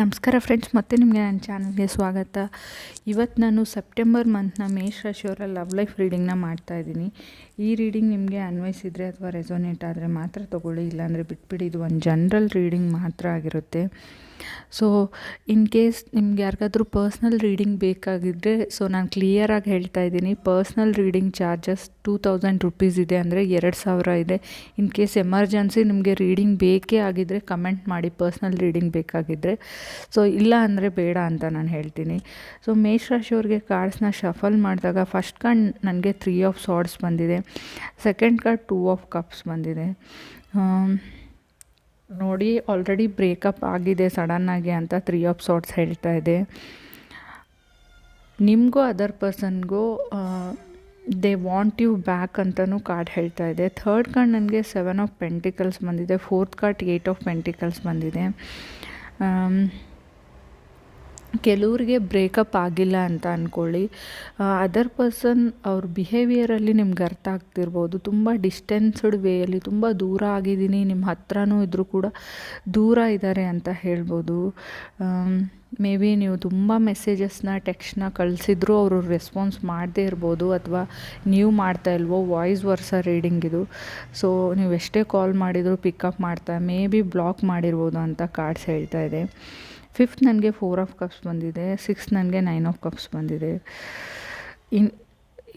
ನಮಸ್ಕಾರ ಫ್ರೆಂಡ್ಸ್ ಮತ್ತೆ ನಿಮಗೆ ನನ್ನ ಚಾನಲ್ಗೆ ಸ್ವಾಗತ. ಇವತ್ತು ನಾನು ಸೆಪ್ಟೆಂಬರ್ ಮಂತ್ನ ಮೇಷರಾಶಿಯವರ ಲವ್ ಲೈಫ್ ರೀಡಿಂಗ್ನ ಮಾಡ್ತಾ ಇದ್ದೀನಿ. ಈ ರೀಡಿಂಗ್ ನಿಮಗೆ ಅನ್ವಯಿಸಿದರೆ ಅಥವಾ ರೆಸೋನೇಟ್ ಆದರೆ ಮಾತ್ರ ತೊಗೊಳ್ಳಿ, ಇಲ್ಲಾಂದರೆ ಬಿಟ್ಬಿಡಿ. ಇದು ಒಂದು ಜನ್ರಲ್ ರೀಡಿಂಗ್ ಮಾತ್ರ ಆಗಿರುತ್ತೆ. ಸೊ ಇನ್ ಕೇಸ್ ನಿಮ್ಗೆ ಯಾರಿಗಾದ್ರೂ ಪರ್ಸ್ನಲ್ ರೀಡಿಂಗ್ ಬೇಕಾಗಿದ್ದರೆ ಸೊ ನಾನು ಕ್ಲಿಯರಾಗಿ ಹೇಳ್ತಾ ಇದ್ದೀನಿ. Personal reading charges two thousand rupees ಇದೆ ಅಂದರೆ ಎರಡು ಸಾವಿರ ಇದೆ. ಇನ್ ಕೇಸ್ ಎಮರ್ಜೆನ್ಸಿ ನಿಮಗೆ ರೀಡಿಂಗ್ ಬೇಕೇ ಆಗಿದ್ದರೆ ಕಮೆಂಟ್ ಮಾಡಿ ಪರ್ಸ್ನಲ್ ರೀಡಿಂಗ್ ಬೇಕಾಗಿದ್ದರೆ ಸೊ ಇಲ್ಲ ಅಂದರೆ ಬೇಡ ಅಂತ ನಾನು ಹೇಳ್ತೀನಿ. ಸೊ ಮೇಷರಾಶಿಯವ್ರಿಗೆ ಕಾರ್ಡ್ಸ್ನ ಶಫಲ್ ಮಾಡಿದಾಗ ಫಸ್ಟ್ ಕಾರ್ಡ್ ನನಗೆ ತ್ರೀ ಆಫ್ ಸಾರ್ಡ್ಸ್ ಬಂದಿದೆ. Second card two of cups ಬಂದಿದೆ. ಆಮ್, ನೋಡಿ ಆಲ್ರೆಡಿ ಬ್ರೇಕಪ್ ಆಗಿದೆ ಸಡನ್ನಾಗಿ ಅಂತ ತ್ರೀ ಆಫ್ ಸಾರ್ಟ್ಸ್ ಹೇಳ್ತಾ ಇದೆ. ನಿಮಗೂ ಅದರ್ ಪರ್ಸನ್ಗೂ ದೇ ವಾಂಟ್ ಯು ಬ್ಯಾಕ್ ಅಂತಲೂ ಕಾರ್ಡ್ ಹೇಳ್ತಾ ಇದೆ. ಥರ್ಡ್ ಕಾರ್ಡ್ ನನಗೆ ಸೆವೆನ್ ಆಫ್ ಪೆಂಟಿಕಲ್ಸ್ ಬಂದಿದೆ. Fourth card eight of pentacles ಬಂದಿದೆ. ಆಮ್, ಕೆಲವ್ರಿಗೆ ಬ್ರೇಕಪ್ ಆಗಿಲ್ಲ ಅಂತ ಅಂದ್ಕೊಳ್ಳಿ ಅದರ್ ಪರ್ಸನ್ ಅವ್ರ ಬಿಹೇವಿಯರಲ್ಲಿ ನಿಮ್ಗೆ ಅರ್ಥ ಆಗ್ತಿರ್ಬೋದು. ತುಂಬ ಡಿಸ್ಟೆನ್ಸ್ಡ್ ವೇಯಲ್ಲಿ ತುಂಬ ದೂರ ಆಗಿದ್ದೀನಿ ನಿಮ್ಮ ಹತ್ರನೂ ಇದ್ದರೂ ಕೂಡ ದೂರ ಇದ್ದಾರೆ ಅಂತ ಹೇಳ್ಬೋದು. ಮೇ ಬಿ ನೀವು ತುಂಬ ಮೆಸೇಜಸ್ನ, ಟೆಕ್ಸ್ಟ್ನ ಕಳಿಸಿದ್ರು ಅವರು ರೆಸ್ಪಾನ್ಸ್ ಮಾಡದೇ ಇರ್ಬೋದು ಅಥವಾ ನೀವು ಮಾಡ್ತಾ ಇಲ್ವೋ ವಾಯ್ಸ್ ವರ್ಸ ರೀಡಿಂಗ್ ಇದು. ಸೊ, ನೀವು ಎಷ್ಟೇ ಕಾಲ್ ಮಾಡಿದರೂ ಪಿಕಪ್ ಮಾಡ್ತಾ ಮೇ ಬಿ ಬ್ಲಾಕ್ ಮಾಡಿರ್ಬೋದು ಅಂತ ಕಾರ್ಡ್ಸ್ ಹೇಳ್ತಾ ಇದೆ. ಫಿಫ್ತ್ ನನಗೆ ಫೋರ್ ಆಫ್ ಕಪ್ಸ್ ಬಂದಿದೆ ಸಿಕ್ಸ್ತ್ ನನಗೆ ನೈನ್ ಆಫ್ ಕಪ್ಸ್ ಬಂದಿದೆ. ಇನ್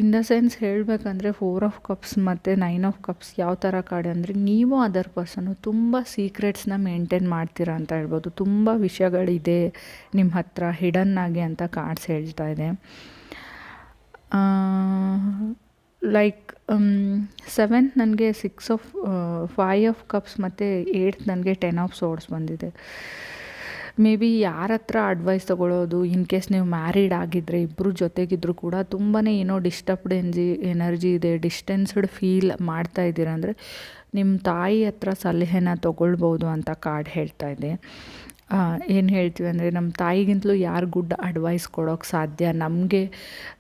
ಇನ್ ದ ಸೆನ್ಸ್ ಹೇಳಬೇಕಂದ್ರೆ ಫೋರ್ ಆಫ್ ಕಪ್ಸ್ ಮತ್ತು ನೈನ್ ಆಫ್ ಕಪ್ಸ್ ಯಾವ ಥರ ಕಾರ್ಡ್ ಅಂದರೆ ನೀವು ಅದರ್ ಪರ್ಸನು ತುಂಬ ಸೀಕ್ರೆಟ್ಸ್ನ ಮೇಂಟೈನ್ ಮಾಡ್ತೀರಾ ಅಂತ ಹೇಳ್ಬೋದು. ತುಂಬ ವಿಷಯಗಳಿದೆ ನಿಮ್ಮ ಹತ್ರ ಹಿಡನ್ ಆಗಿ ಅಂತ ಕಾರ್ಡ್ಸ್ ಹೇಳ್ತಾ ಇದೆ. ಲೈಕ್ ಸೆವೆಂತ್ ನನಗೆ six of five of cups ಮತ್ತು ಏಯ್ಟ್ ನನಗೆ ಟೆನ್ ಆಫ್ ಸೋರ್ಡ್ಸ್ ಬಂದಿದೆ. ಮೇ ಬಿ ಯಾರ ಹತ್ರ ಅಡ್ವೈಸ್ ತೊಗೊಳ್ಳೋದು ಇನ್ ಕೇಸ್ ನೀವು ಮ್ಯಾರಿಡ್ ಆಗಿದ್ದರೆ ಇಬ್ಬರು ಜೊತೆಗಿದ್ರು ಕೂಡ ತುಂಬಾ ಏನೋ ಡಿಸ್ಟರ್ಬ್ಡ್ ಎನ್ಜಿ ಎನರ್ಜಿ ಇದೆ ಡಿಸ್ಟೆನ್ಸ್ಡ್ ಫೀಲ್ ಮಾಡ್ತಾ ಇದ್ದೀರ ಅಂದರೆ ನಿಮ್ಮ ತಾಯಿ ಹತ್ರ ಸಲಹೆನ ತೊಗೊಳ್ಬೋದು ಅಂತ ಕಾರ್ಡ್ ಹೇಳ್ತಾ ಇದೆ. ಏನು ಹೇಳ್ತೀವಿ ಅಂದರೆ ನಮ್ಮ ತಾಯಿಗಿಂತಲೂ ಯಾರು ಗುಡ್ ಅಡ್ವೈಸ್ ಕೊಡೋಕ್ಕೆ ಸಾಧ್ಯ? ನಮಗೆ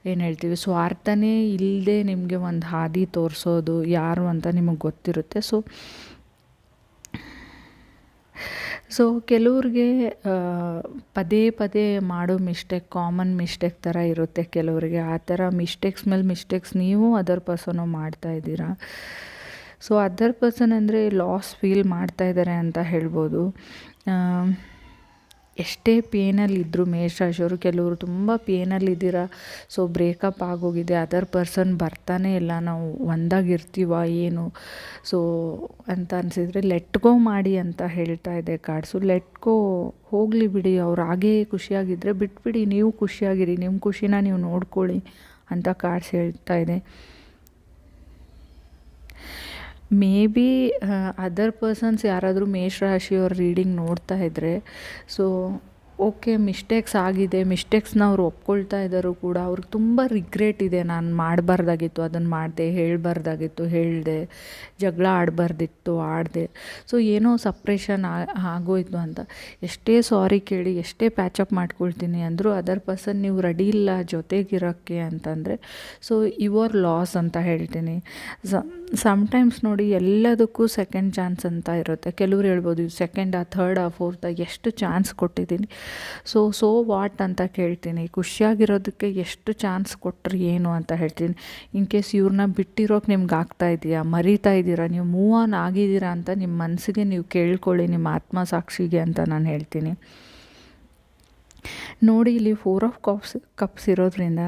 ಏನು ಹೇಳ್ತೀವಿ, ಸ್ವಾರ್ಥನೇ ಇಲ್ಲದೆ ನಿಮಗೆ ಒಂದು ಹಾದಿ ತೋರಿಸೋದು ಯಾರು ಅಂತ ನಿಮಗೆ ಗೊತ್ತಿರುತ್ತೆ. ಸೊ ಸೊ ಕೆಲವ್ರಿಗೆ ಪದೇ ಪದೇ ಮಾಡೋ ಮಿಸ್ಟೇಕ್ ಕಾಮನ್ ಮಿಸ್ಟೇಕ್ ಥರ ಇರುತ್ತೆ ಕೆಲವರಿಗೆ. ಆ ಥರ ಮಿಸ್ಟೇಕ್ಸ್ ಮೇಲೆ ಮಿಸ್ಟೇಕ್ಸ್ ನೀವು ಅದರ್ ಪರ್ಸನು ಮಾಡ್ತಾ ಇದ್ದೀರಾ? ಸೊ ಅದರ್ ಪರ್ಸನ್ ಅಂದರೆ ಲಾಸ್ ಫೀಲ್ ಮಾಡ್ತಾ ಇದ್ದಾರೆ ಅಂತ ಹೇಳ್ಬೋದು. ಎಷ್ಟೇ ಪೇನಲ್ಲಿದ್ದರು ಮೇಷರಾಶಿಯವರು, ಕೆಲವರು ತುಂಬ ಪೇನಲ್ಲಿದ್ದೀರ ಸೊ ಬ್ರೇಕಪ್ ಆಗೋಗಿದೆ ಅದರ್ ಪರ್ಸನ್ ಬರ್ತಾನೆ ಇಲ್ಲ, ನಾವು ಒಂದಾಗಿರ್ತೀವ, ಏನು? ಸೊ ಅಂತ ಅನಿಸಿದರೆ ಲೆಟ್ ಗೋ ಮಾಡಿ ಅಂತ ಹೇಳ್ತಾ ಇದೆ ಕಾರ್ಡ್ಸು ಲೆಟ್ ಗೋ ಹೋಗಲಿ ಬಿಡಿ, ಅವ್ರು ಹಾಗೇ ಖುಷಿಯಾಗಿದ್ದರೆ ಬಿಟ್ಬಿಡಿ, ನೀವು ಖುಷಿಯಾಗಿರಿ ನಿಮ್ಮ ಖುಷಿನ ನೀವು ನೋಡ್ಕೊಳ್ಳಿ ಅಂತ ಕಾರ್ಡ್ಸ್ ಹೇಳ್ತಾ ಇದೆ. ಮೇ ಬಿ ಅದರ್ ಪರ್ಸನ್ಸ್ ಯಾರಾದರೂ ಮೇಷ ರಾಶಿಯವ್ರ ರೀಡಿಂಗ್ ನೋಡ್ತಾ ಇದ್ದರೆ ಸೊ ಓಕೆ ಮಿಸ್ಟೇಕ್ಸ್ ಆಗಿದೆ ಮಿಸ್ಟೇಕ್ಸ್ನ ಅವ್ರು ಒಪ್ಕೊಳ್ತಾ ಇದ್ದಾರು ಕೂಡ, ಅವ್ರಿಗೆ ತುಂಬ ರಿಗ್ರೆಟ್ ಇದೆ. ನಾನು ಮಾಡಬಾರ್ದಾಗಿತ್ತು ಅದನ್ನು ಮಾಡಿದೆ, ಹೇಳಬಾರ್ದಾಗಿತ್ತು, ಹೇಳಿದೆ, ಜಗಳ ಆಡಬಾರ್ದಿತ್ತು, ಆಡಿದೆ. ಸೊ ಏನೋ ಸಪ್ರೇಷನ್ ಆಗೋಯ್ತು ಅಂತ. ಎಷ್ಟೇ ಸಾರಿ ಕೇಳಿ, ಎಷ್ಟೇ ಪ್ಯಾಚಪ್ ಮಾಡ್ಕೊಳ್ತೀನಿ ಅಂದರೂ ಅದರ್ ಪರ್ಸನ್ ನೀವು ರೆಡಿ ಇಲ್ಲ ಜೊತೆಗಿರೋಕ್ಕೆ ಅಂತಂದರೆ ಸೊ ಯುವರ್ ಲಾಸ್ ಅಂತ ಹೇಳ್ತೀನಿ. ಸಮ್ಟೈಮ್ಸ್ ನೋಡಿ ಎಲ್ಲದಕ್ಕೂ ಸೆಕೆಂಡ್ ಚಾನ್ಸ್ ಅಂತ ಇರುತ್ತೆ. ಕೆಲವ್ರು ಹೇಳ್ಬೋದು ಸೆಕೆಂಡಾ ಥರ್ಡಾ ಫೋರ್ತಾ ಎಷ್ಟು ಚಾನ್ಸ್ ಕೊಟ್ಟಿದ್ದೀನಿ. ಸೊ ಸೋ ವಾಟ್ ಅಂತ ಕೇಳ್ತೀನಿ. ಖುಷಿಯಾಗಿರೋದಕ್ಕೆ ಎಷ್ಟು ಚಾನ್ಸ್ ಕೊಟ್ಟರೆ ಏನು ಅಂತ ಹೇಳ್ತೀನಿ. ಇನ್ ಕೇಸ್ ಇವ್ರನ್ನ ಬಿಟ್ಟಿರೋಕೆ ನಿಮ್ಗೆ ಆಗ್ತಾ ಇದೆಯಾ? ಮರಿತಾ ಇದ್ದೀರಾ ನೀವು ಮೂವ್ ಆನ್ ಆಗಿದ್ದೀರಾ ಅಂತ ನಿಮ್ಮ ಮನಸ್ಸಿಗೆ ನೀವು ಕೇಳ್ಕೊಳ್ಳಿ, ನಿಮ್ಮ ಆತ್ಮಸಾಕ್ಷಿಗೆ ಅಂತ ನಾನು ಹೇಳ್ತೀನಿ. ನೋಡಿ, ಇಲ್ಲಿ ಫೋರ್ ಆಫ್ ಕಪ್ಸ್ ಕಪ್ಸ್ ಇರೋದ್ರಿಂದ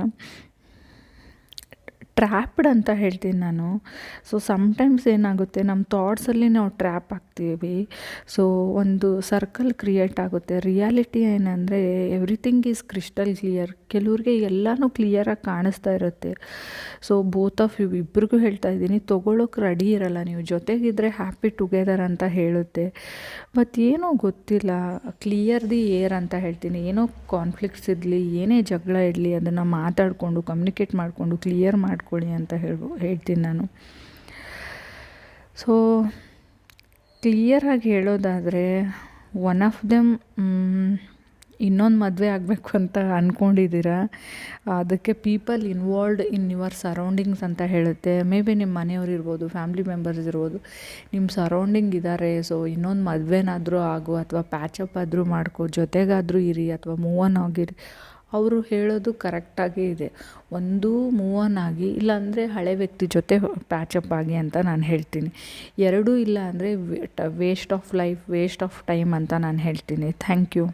ಟ್ರ್ಯಾಪ್ಡ್ ಅಂತ ಹೇಳ್ತೀನಿ ನಾನು. ಸೊ ಸಮ್ಟೈಮ್ಸ್ ಏನಾಗುತ್ತೆ ನಮ್ಮ ಥಾಟ್ಸಲ್ಲಿ ನಾವು ಟ್ರ್ಯಾಪ್ ಆಗ್ತೀವಿ. ಸೊ ಒಂದು ಸರ್ಕಲ್ ಕ್ರಿಯೇಟ್ ಆಗುತ್ತೆ. ರಿಯಾಲಿಟಿ ಏನಂದರೆ ಎವ್ರಿಥಿಂಗ್ ಈಸ್ ಕ್ರಿಸ್ಟಲ್ ಕ್ಲಿಯರ್ ಕೆಲವ್ರಿಗೆ ಎಲ್ಲನೂ ಕ್ಲಿಯರಾಗಿ ಕಾಣಿಸ್ತಾ ಇರುತ್ತೆ. ಸೊ ಬೋತ್ ಆಫ್ ಯು ಇಬ್ಬರಿಗೂ ಹೇಳ್ತಾ ಇದ್ದೀನಿ, ತೊಗೊಳೋಕೆ ರೆಡಿ ಇರಲ್ಲ ನೀವು. ಜೊತೆಗಿದ್ರೆ ಹ್ಯಾಪಿ ಟುಗೆದರ್ ಅಂತ ಹೇಳುತ್ತೆ. ಬಟ್ ಏನೋ ಗೊತ್ತಿಲ್ಲ ಕ್ಲಿಯರ್ ದಿ ಏರ್ ಅಂತ ಹೇಳ್ತೀನಿ. ಏನೋ ಕಾನ್ಫ್ಲಿಕ್ಟ್ಸ್ ಇರಲಿ ಏನೇ ಜಗಳ ಇರಲಿ ಅದನ್ನು ಮಾತಾಡಿಕೊಂಡು ಕಮ್ಯುನಿಕೇಟ್ ಮಾಡಿಕೊಂಡು ಕ್ಲಿಯರ್ ಮಾಡ್ಕೊಳ್ಳಿ ಅಂತ ಹೇಳ್ಬೋ ಹೇಳ್ತೀನಿ ನಾನು. ಸೊ ಕ್ಲಿಯರಾಗಿ ಹೇಳೋದಾದರೆ ಒನ್ ಆಫ್ ದೆಮ್ ಇನ್ನೊಂದು ಮದುವೆ ಆಗಬೇಕು ಅಂತ ಅಂದ್ಕೊಂಡಿದ್ದೀರಾ ಅದಕ್ಕೆ people involved in your surroundings ಅಂತ ಹೇಳುತ್ತೆ. ಮೇ ಬಿ ನಿಮ್ಮ ಮನೆಯವ್ರು ಇರ್ಬೋದು ಫ್ಯಾಮ್ಲಿ ಮೆಂಬರ್ಸ್ ಇರ್ಬೋದು ನಿಮ್ಮ ಸರೌಂಡಿಂಗ್ ಇದ್ದಾರೆ ಸೊ ಇನ್ನೊಂದು ಮದುವೆನಾದರೂ ಆಗು, ಅಥವಾ ಪ್ಯಾಚಪ್ ಆದರೂ ಮಾಡ್ಕೊ, ಜೊತೆಗಾದರೂ ಇರಿ, ಅಥವಾ ಮೂವ್ ಆನ್ ಆಗಿರಿ. ಅವರು ಹೇಳೋದು ಕರೆಕ್ಟಾಗೇ ಇದೆ. ಒಂದು ಮೂವ್ ಆನ್ ಆಗಿ, ಇಲ್ಲಾಂದರೆ ಹಳೆ ವ್ಯಕ್ತಿ ಜೊತೆ ಪ್ಯಾಚಪ್ ಆಗಿ ಅಂತ ನಾನು ಹೇಳ್ತೀನಿ. ಎರಡೂ ಇಲ್ಲ ಅಂದರೆ waste of life waste of time ಅಂತ ನಾನು ಹೇಳ್ತೀನಿ. Thank you